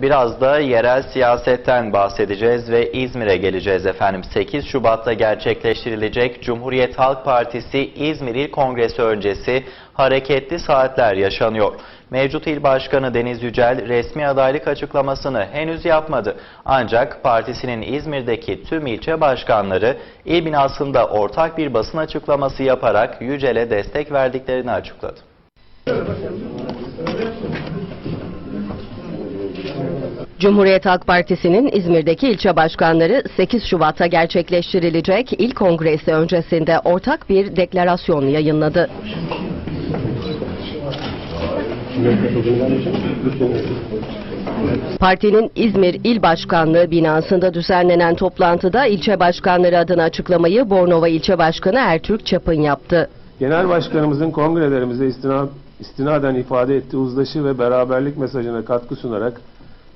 Biraz da yerel siyasetten bahsedeceğiz ve İzmir'e geleceğiz efendim. 8 Şubat'ta gerçekleştirilecek Cumhuriyet Halk Partisi İzmir İl Kongresi öncesi hareketli saatler yaşanıyor. Mevcut il başkanı Deniz Yücel resmi adaylık açıklamasını henüz yapmadı. Ancak partisinin İzmir'deki tüm ilçe başkanları il binasında ortak bir basın açıklaması yaparak Yücel'e destek verdiklerini açıkladı. Cumhuriyet Halk Partisi'nin İzmir'deki ilçe başkanları 8 Şubat'ta gerçekleştirilecek il kongresi öncesinde ortak bir deklarasyon yayınladı. Partinin İzmir İl Başkanlığı binasında düzenlenen toplantıda ilçe başkanları adına açıklamayı Bornova İlçe Başkanı Ertürk Çapın yaptı. Genel Başkanımızın kongrelerimize istina, istinaden ifade ettiği uzlaşı ve beraberlik mesajına katkı sunarak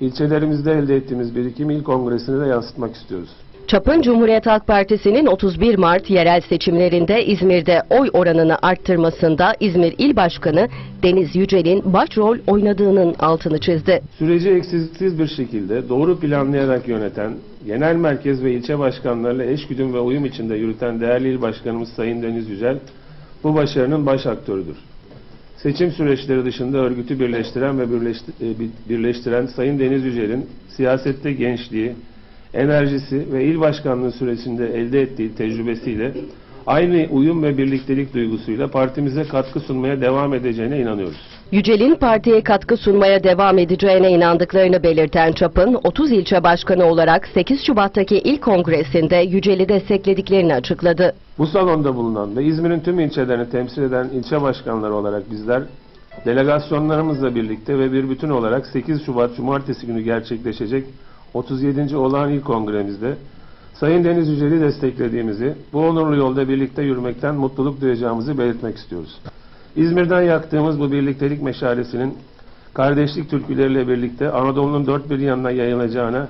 ilçelerimizde elde ettiğimiz birikim il kongresine de yansıtmak istiyoruz. Çapın Cumhuriyet Halk Partisi'nin 31 Mart yerel seçimlerinde İzmir'de oy oranını arttırmasında İzmir İl Başkanı Deniz Yücel'in başrol oynadığının altını çizdi. Süreci eksiksiz bir şekilde doğru planlayarak yöneten, genel merkez ve ilçe başkanlarıyla eşgüdüm ve uyum içinde yürüten değerli il başkanımız Sayın Deniz Yücel, bu başarının baş aktörüdür. Seçim süreçleri dışında örgütü birleştiren ve e, bi- birleştiren Sayın Deniz Yücel'in siyasette gençliği, enerjisi ve il başkanlığı sürecinde elde ettiği tecrübesiyle aynı uyum ve birliktelik duygusuyla partimize katkı sunmaya devam edeceğine inanıyoruz. Yücel'in partiye katkı sunmaya devam edeceğine inandıklarını belirten Çapın, 30 ilçe başkanı olarak 8 Şubat'taki ilk kongresinde Yücel'i desteklediklerini açıkladı. Bu salonda bulunan ve İzmir'in tüm ilçelerini temsil eden ilçe başkanları olarak bizler delegasyonlarımızla birlikte ve bir bütün olarak 8 Şubat Cumartesi günü gerçekleşecek 37. olağan il kongremizde Sayın Deniz Yücel'i desteklediğimizi, bu onurlu yolda birlikte yürümekten mutluluk duyacağımızı belirtmek istiyoruz. İzmir'den yaktığımız bu birliktelik meşalesinin kardeşlik türküleriyle birlikte Anadolu'nun dört bir yanına yayılacağına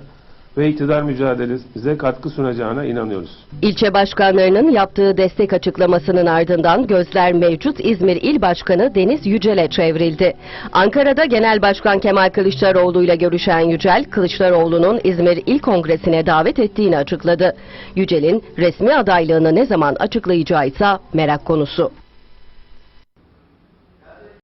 ve iktidar mücadelemize katkı sunacağına inanıyoruz. İlçe başkanlarının yaptığı destek açıklamasının ardından gözler mevcut İzmir İl Başkanı Deniz Yücel'e çevrildi. Ankara'da Genel Başkan Kemal Kılıçdaroğlu ile görüşen Yücel, Kılıçdaroğlu'nun İzmir İl Kongresi'ne davet ettiğini açıkladı. Yücel'in resmi adaylığını ne zaman açıklayacağı ise merak konusu.